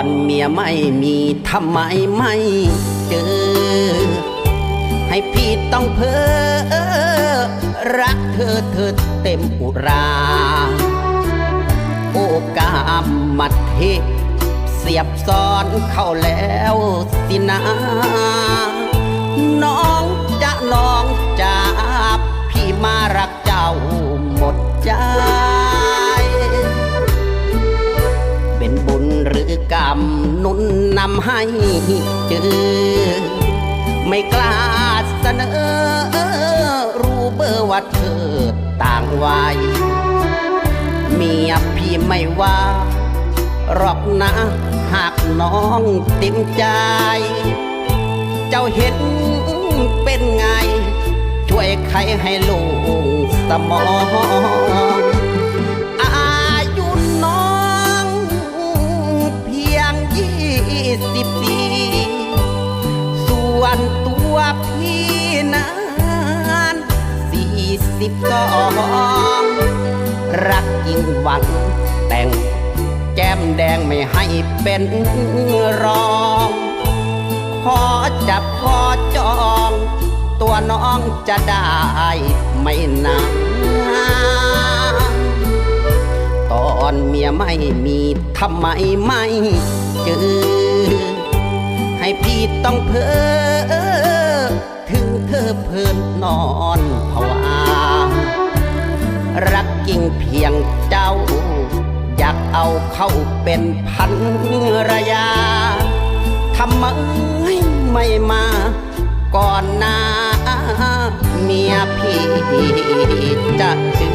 อนเมียไม่มีทำไมไม่เจอ ให้พี่ต้องเพ้อรักเธอเธอเต็มอุรา โอกาสมัดเทเสียบซ้อนเข้าแล้วสินะน้องจะน้อง รือกรรมหนุนนำให้เจอ ไม่กล้าเสนอ รู้เบอร์ว่าเธอต่างวัยเมียพี่ไม่ว่าหรอกนะ หากน้องเต็มใจ เจ้าเห็นเป็นไง ช่วยใครให้ลูกสมอง สิบสองรักยิ่งหวังแต่ง แก้มแดงไม่ให้เป็นรอง ขอจับขอจอง ตัวน้องจะได้ไม่นานตอนเมียไม่มีทำไมไม่ เข้าเป็นพันรยาทำไมไม่มาก่อนหน้าเมียพี่จะจื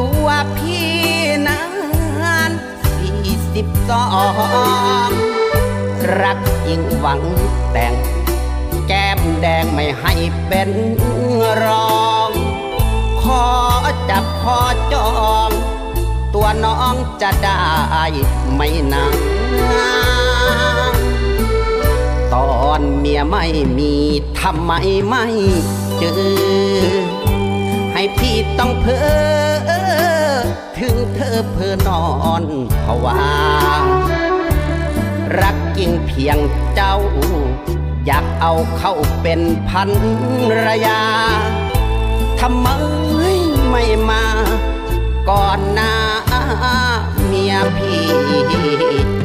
ตัวพี่นั้นสี่สิบสองรักยิ่งหวังแต่ง แก้มแดงไม่ให้เป็นรอง ขอจับขอจอง ตัวน้องจะได้ไม่นานตอนเมียไม่มีทำไมไม่เจอ พี่ต้องเพ้อถึงเธอเพอนอนภาวารักจริงเพียงเจ้า อยากเอาเข้าเป็นพันรยาทำไมไม่มา ก่อนหน้าเมียพี่